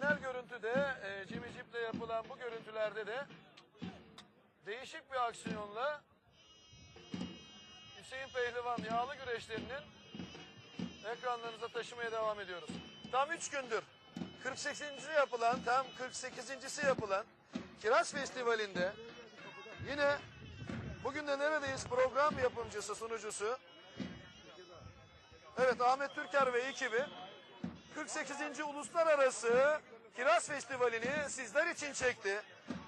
Genel görüntüde e, Jimmy Jeep'le yapılan bu görüntülerde de değişik bir aksiyonla Hüseyin Pehlivan yağlı güreşlerinin ekranlarınıza taşımaya devam ediyoruz. Tam 3 gündür 48. yapılan, tam 48.si yapılan Kiraz Festivali'nde yine bugün de neredeyiz program yapımcısı, sunucusu Evet Ahmet Türker ve ekibi 48. Uluslararası Kiraz Festivali'ni sizler için çekti.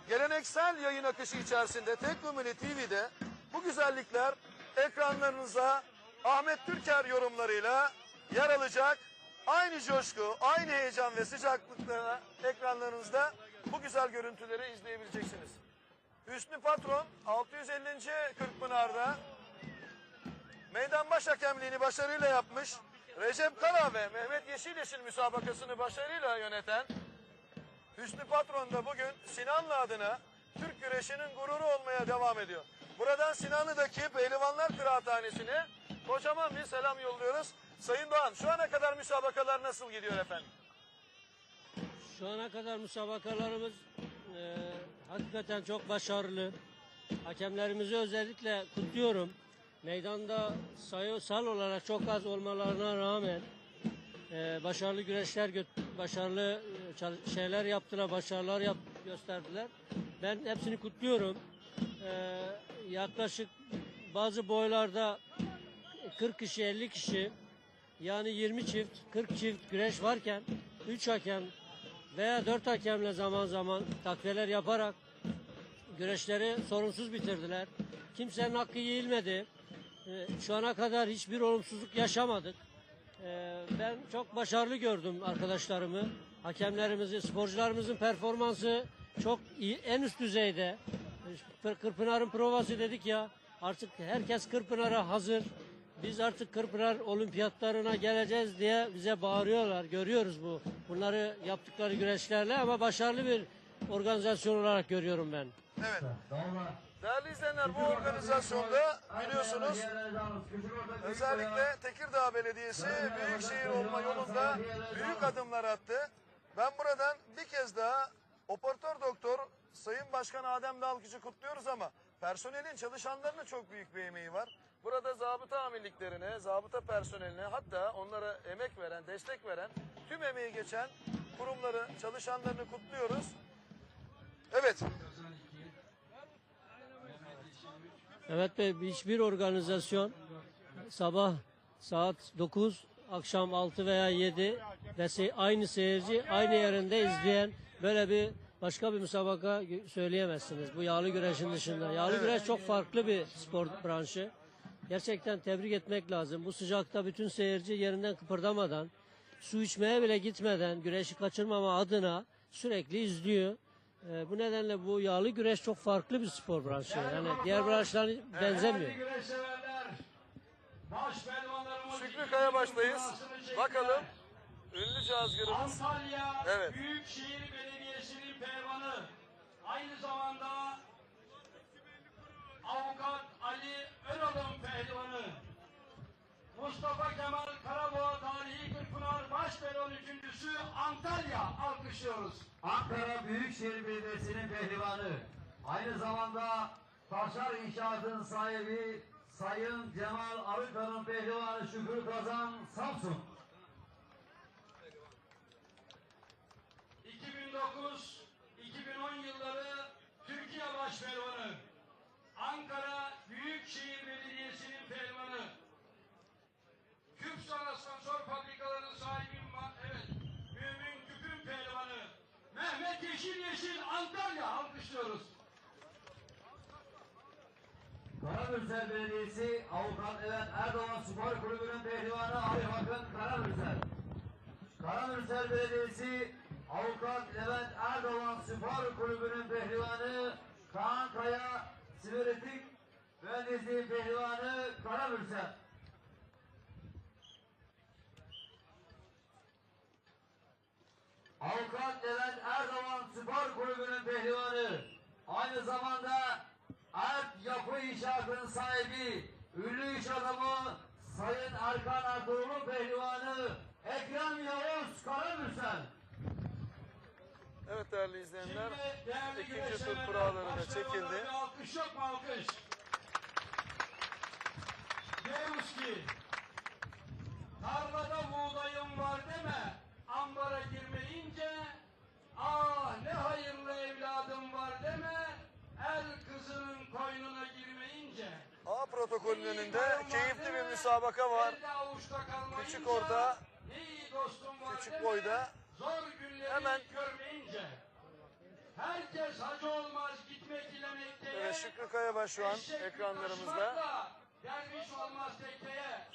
Geleneksel yayın akışı içerisinde Teknomili TV'de bu güzellikler ekranlarınıza Ahmet Türker yorumlarıyla yer alacak. Aynı coşku, aynı heyecan ve sıcaklıkla ekranlarınızda bu güzel görüntüleri izleyebileceksiniz. Hüsnü Patron 650. Kırkpınar'da Meydan baş hakemliğini başarıyla yapmış. Recep Kara ve Mehmet Yeşileşil müsabakasını başarıyla yöneten Hüsnü Patron da bugün Sinanlı adına Türk güreşinin gururu olmaya devam ediyor. Buradan Sinanlı'daki Pehlivanlar Kıraathanesi'ne kocaman bir selam yolluyoruz. Sayın Doğan şu ana kadar müsabakalar nasıl gidiyor efendim? Şu ana kadar müsabakalarımız e, hakikaten çok başarılı. Hakemlerimizi özellikle kutluyorum. Meydanda sayısal olarak çok az olmalarına rağmen e, başarılı güreşler, başarılı e, şeyler yaptılar, başarılar yap gösterdiler. Ben hepsini kutluyorum. E, yaklaşık bazı boylarda 40 kişi, 50 kişi yani 20 çift, 40 çift güreş varken 3 hakem veya 4 hakemle zaman zaman takviyeler yaparak güreşleri sorunsuz bitirdiler. Kimsenin hakkı yenilmedi. Ee, Şu ana kadar hiçbir olumsuzluk yaşamadık. Ee, Ben çok başarılı gördüm arkadaşlarımı. Hakemlerimizi, sporcularımızın performansı çok iyi, en üst düzeyde. Ee, Kırpınar'ın provası dedik ya, artık herkes Kırpınar'a hazır. Biz artık Kırpınar olimpiyatlarına geleceğiz diye bize bağırıyorlar. Görüyoruz bu. Bunları yaptıkları güreşlerle ama başarılı bir organizasyon olarak görüyorum ben. Evet. İzleyenler bu organizasyonda biliyorsunuz özellikle Tekirdağ Belediyesi Büyükşehir olma yolunda büyük adımlar attı. Ben buradan bir kez daha operatör doktor Sayın Başkan Adem Dalkıcı kutluyoruz ama personelin çalışanlarının çok büyük bir emeği var. Burada zabıta amirliklerine, zabıta personeline hatta onlara emek veren, destek veren tüm emeği geçen kurumları, çalışanlarını kutluyoruz. Evet, Evet Bey, hiçbir organizasyon sabah saat 9, akşam 6 veya 7 ve se- aynı seyirci aynı yerinde izleyen böyle bir başka bir müsabaka söyleyemezsiniz. Bu yağlı güreşin dışında. Yağlı güreş çok farklı bir spor branşı. Gerçekten tebrik etmek lazım. Bu sıcakta bütün seyirci yerinden kıpırdamadan, su içmeye bile gitmeden güreşi kaçırmama adına sürekli izliyor. Ee, bu nedenle bu yağlı güreş çok farklı bir spor branşı. Yani diğer branşlara benzemiyor. Güreş severler. Baş pehlivanlarımız Şükrü Kayabaş'tayız. Bakalım ünlü cazgırımız. Antalya Evet. Büyükşehir Belediyesi'nin pehlivanı. Aynı zamanda avukat Ali Önal'ın pehlivanı. Mustafa Kemal Karaboğa Tarihi Kırpınar Baş Pehlivan üçüncüsü Antalya alkışlıyoruz. Ankara Büyükşehir Belediyesi'nin pehlivanı. Aynı zamanda Taşar İnşaat'ın sahibi Sayın Cemal Arıkan'ın pehlivanı Şükrü Kazan Samsun. 2009-2010 yılları Türkiye Baş Pehlivanı. Ankara Büyükşehir Belediyesi'nin pehlivanı. Küpsal Asansör Fabrikalarının sahibi ma- evet, Mümin Küp'ün pehlivanı. Mehmet Yeşil Yeşil Antalya alkışlıyoruz. Karamürsel Belediyesi Avukat Levent Erdoğan Spor Kulübü'nün pehlivanı Ali Hakan Karamürsel. Karamürsel Belediyesi Avukat Levent Erdoğan Spor Kulübü'nün pehlivanı Kaan Kaya Siveretik Mühendisliği pehlivanı Karamürsel. Avukat Levent Erdoğan Spor Kulübü'nün pehlivanı, aynı zamanda Erk Yapı İnşaat'ın sahibi, ünlü iş adamı Sayın Erkan Ertuğrul Pehlivanı Ekrem Yavuz Karamürsel. Evet değerli izleyenler. Şimdi ikinci tur kuralları da başlamadan çekildi. alkış yok mu alkış? Diyoruz ki müsabaka var. Küçük orta, ne iyi dostum var küçük boyda. zor günleri Hemen- görmeyince herkes hacı olmaz gitmek ile Mekke'ye Evet Şükrü Kayabaş şu an ekranlarımızda. Derviş olmaz tekkeye.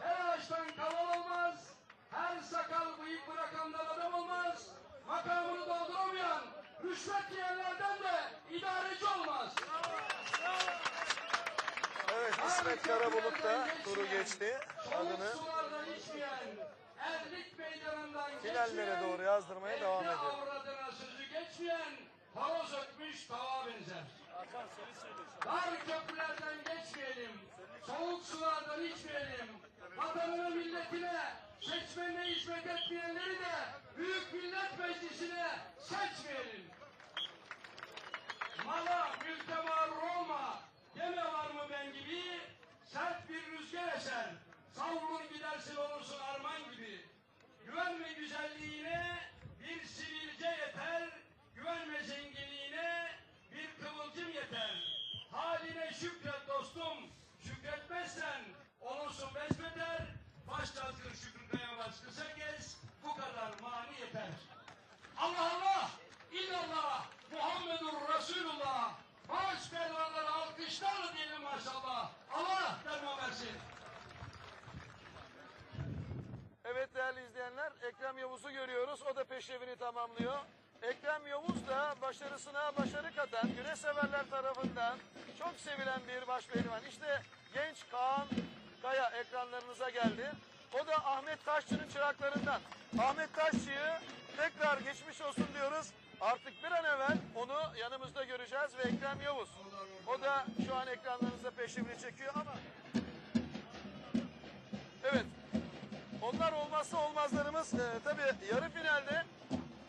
Her ağaçtan kaval olmaz. Her sakal bıyık bırakandan adam olmaz. Makamını dolduramayan rüşvet yiyenlerden de idareci olmaz. Evet İsmet Karabulut da turu geçti. Adını finallere doğru yazdırmaya devam ediyor. sözü geçmeyen, horoz ötmüş tava benzer. Dar köprülerden geçmeyelim, soğuk sulardan içmeyelim. Vatanına, milletine, seçmenine hizmet etmeyenleri de Büyük Millet Meclisi'ne seçmeyelim. Mala, mülke mağrur olma, deme var mı ben gibi, sert bir rüzgar eser, savrulur gidersin olursun arman gibi. Güvenme güzelliğine, bir sivilce yeter, güvenme zenginliğine, bir kıvılcım yeter. Haline şükret dostum, şükretmezsen olursun besbeder, baş tacır Şükrü Kayabaş kısa kes, bu kadar mani yeter. Allah Allah, illallah, Muhammedur Resulullah. Baş pervanları alkışlarla diyelim maşallah. Allah derman versin. Evet değerli izleyenler Ekrem Yavuz'u görüyoruz. O da peşrevini tamamlıyor. Ekrem Yavuz da başarısına başarı katan güreş severler tarafından çok sevilen bir başpehlivan. İşte genç Kaan Kaya ekranlarınıza geldi. O da Ahmet Taşçı'nın çıraklarından. Ahmet Taşçı'yı tekrar geçmiş olsun diyoruz. Artık bir an evvel onu yanımızda göreceğiz ve Ekrem Yavuz. O da şu an ekranlarınızda peşrevini çekiyor ama Evet. Onlar olmazsa olmazlarımız. Ee, tabii yarı finalde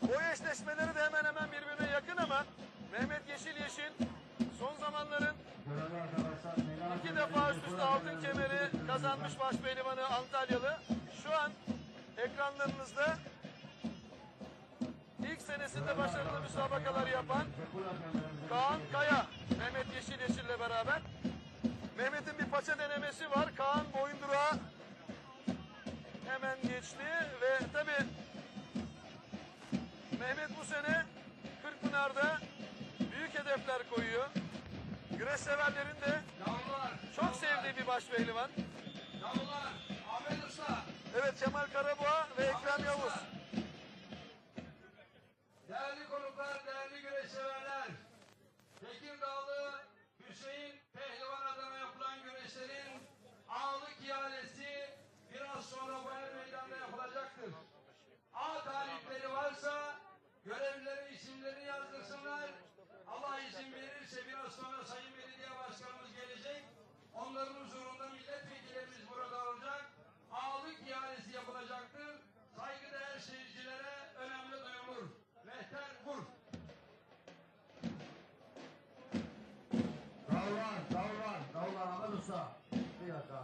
boy eşleşmeleri de hemen hemen birbirine yakın ama Mehmet Yeşil Yeşil son zamanların iki defa üst üste altın kemeri kazanmış başpehlivanı Antalyalı. Şu an ekranlarınızda ilk senesinde başarılı müsabakalar yapan Kaan Kaya, Mehmet Yeşil Yeşil'le beraber. Mehmet'in bir paça denemesi var. Kaan boyundurağı hemen geçti ve tabi Mehmet bu sene Kırkpınar'da büyük hedefler koyuyor. Güreş severlerin de Yavrular, çok sevdiği bir başpehlivan. yavrular, Ahmet Usta. Evet Kemal Karaboğa ve Ekrem Yavuz. Değerli konuklar, değerli güreş severler. Tekirdağlı Hüseyin Pehlivan adına yapılan güreşlerin ağlık ihalesi biraz sonra bu er meydanda yapılacaktır. A talipleri varsa görevlileri isimlerini yazdırsınlar. Allah izin verirse biraz sonra Sayın Belediye Başkanımız gelecek. Onların huzurunda milletvekillerimiz burada olacak. Ağlık ihalesi yapılacaktır. Saygıdeğer seyircilere önemli duyurulur. Mehter vur. Davran, davran, davran Ahmet Usta. Bir dakika.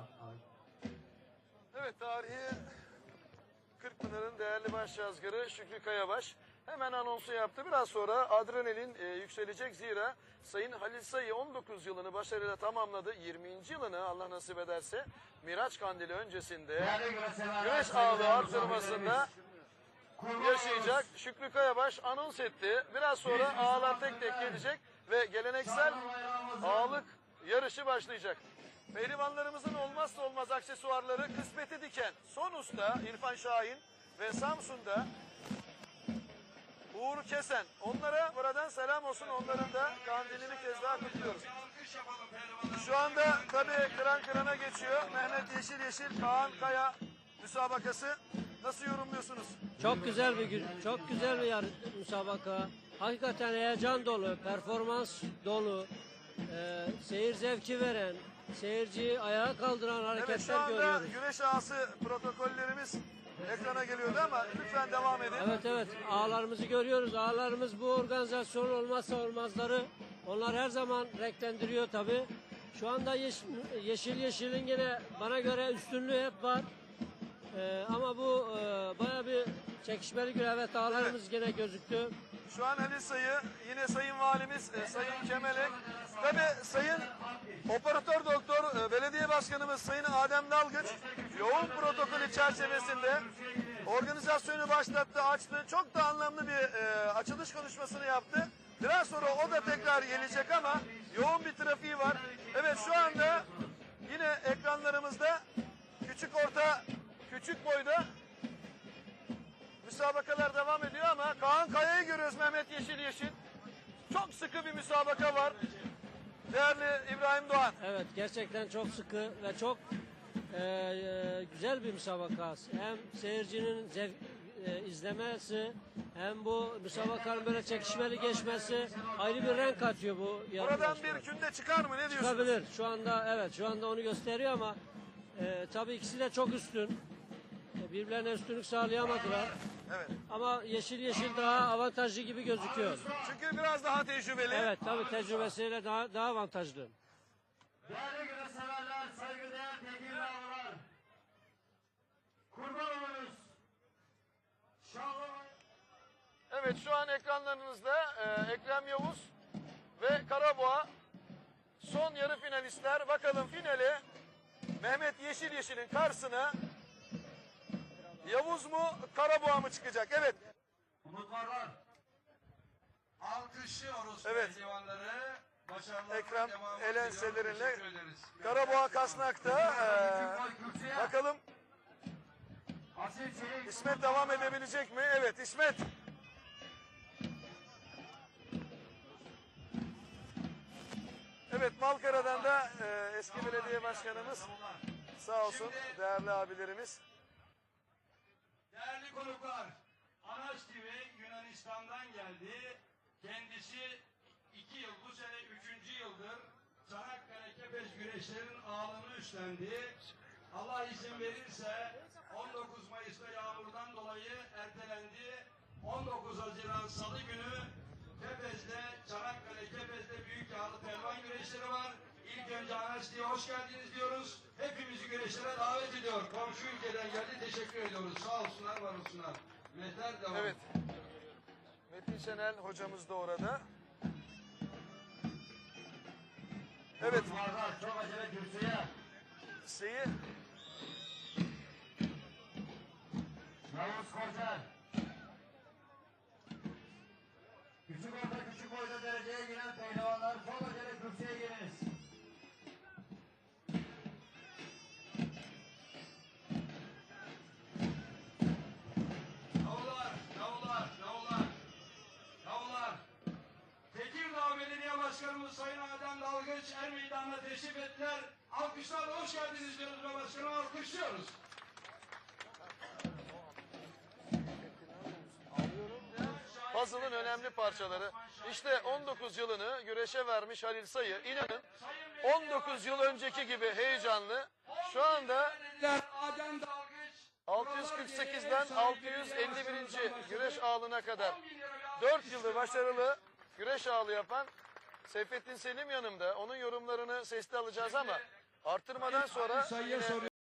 Evet tarihi Kırkpınar'ın değerli başyazgarı Şükrü Kayabaş hemen anonsu yaptı. Biraz sonra adrenalin e, yükselecek zira Sayın Halil Sayı 19 yılını başarıyla tamamladı. 20. yılını Allah nasip ederse Miraç Kandili öncesinde saygıdeğer ağlı artırmasında misafirlerimiz, yaşayacak. Şükrü Kayabaş anons etti. Biraz sonra ağlar tek tek gelecek ve geleneksel ağlık yarışı başlayacak. Pehlivanlarımızın olmazsa olmaz aksesuarları kısmeti diken. Son usta İrfan Şahin ve Samsun'da Uğur Kesen. Onlara buradan selam olsun. Onların da kandilini kez daha kutluyoruz. Şu anda tabii kıran kırana geçiyor. Mehmet Yeşil Yeşil, Kaan Kaya müsabakası. Nasıl yorumluyorsunuz? Çok güzel bir gün, çok güzel bir yarı, müsabaka. Hakikaten heyecan dolu, performans dolu, e, seyir zevki veren, seyirciyi ayağa kaldıran Evet şu hareketler anda görüyoruz. güreş ağası protokollerimiz ekrana geliyordu ama lütfen devam edin. Evet evet ağlarımızı görüyoruz. Ağlarımız bu organizasyon olmazsa olmazları. Onlar her zaman renklendiriyor tabi. Şu anda yeş- yeşil yeşilin yine bana göre üstünlüğü hep var. Ee, ama bu e, baya bir çekişmeli bir evet ağlarımız yine gözüktü. Şu an Ali Sayı, yine Sayın Valimiz, e, Sayın Kemelek. Tabi Sayın Operatör Doktor, e, Belediye Başkanımız Sayın Adem Dalgıç yoğun protokolü çerçevesinde organizasyonu başlattı, açtı. Çok da anlamlı bir e, açılış konuşmasını yaptı. Biraz sonra o da tekrar gelecek ama yoğun bir trafiği var. Evet şu anda yine ekranlarımızda küçük orta, küçük boyda müsabakalar devam ediyor ama Kaan Kaya'yı görüyoruz Mehmet Yeşil Yeşil. Çok sıkı bir müsabaka var. Değerli İbrahim Doğan. Evet gerçekten çok sıkı ve çok e, e, güzel bir müsabaka. Hem seyircinin zevk, e, izlemesi hem bu müsabakanın böyle çekişmeli geçmesi ayrı bir renk katıyor bu Buradan bir künde çıkar mı ne diyorsunuz? Çıkabilir. Şu anda evet şu anda onu gösteriyor ama e, tabii ikisi de çok üstün. E, birbirlerine üstünlük sağlayamadılar. Evet. Ama yeşil yeşil daha avantajlı gibi gözüküyor. Çünkü biraz daha tecrübeli. Evet tabii tecrübesiyle daha daha avantajlı. Değerli güreş severler, saygıdeğer tekin Kurban olunuz. Şanlı Evet şu an ekranlarınızda e, Ekrem Yavuz ve Karaboğa son yarı finalistler. Bakalım finale Mehmet Yeşil Yeşil'in karşısına Yavuz mu Karaboğa mı çıkacak? Evet. umut varlar. Alkışlıyoruz Evet. pehlivanları. Ekrem Elenselerinle. Karaboğa Kasnak'ta. e, kürsüye. bakalım. İsmet devam edebilecek mi? Evet İsmet. Evet Malkara'dan da e, eski belediye başkanımız sağ olsun değerli abilerimiz. TV Yunanistan'dan geldi. Kendisi iki yıl, bu sene üçüncü yıldır Çanakkale Kepez güreşlerin ağırlığını üstlendi. Allah izin verirse 19 Mayıs'ta yağmurdan dolayı ertelendi. 19 Haziran Salı günü Kepez'de, Çanakkale Kepez'de büyük yağlı pelvan güreşleri var. İlk önce Anaç TV'ye hoş geldiniz diyoruz. Hepimizi güreşlere davet ediyor. Komşu ülkeden geldi. Teşekkür ediyoruz. Sağ olsunlar, var olsunlar. Mehter devam. Evet. Metin Şenel hocamız da orada. Evet. Çok acele kürsüye. şeyi Yavuz Koçer. Küçük orta küçük boyda dereceye giren pehlivanlar çok acele kürsüye geliniz. Dalgıç er meydanına teşrif ettiler. Alkışlarla hoş geldiniz diyoruz başkanım alkışlıyoruz. puzzle'ın önemli parçaları. İşte 19 yılını güreşe vermiş Halil Sayı. İnanın 19 yıl önceki gibi heyecanlı. Şu anda Adem Dalgıç 648'den 651. güreş ağına kadar 4 yılı başarılı güreş ağlı yapan Seyfettin Selim yanımda. Onun yorumlarını sesli alacağız ama artırmadan sonra sayıya yine soruyorum.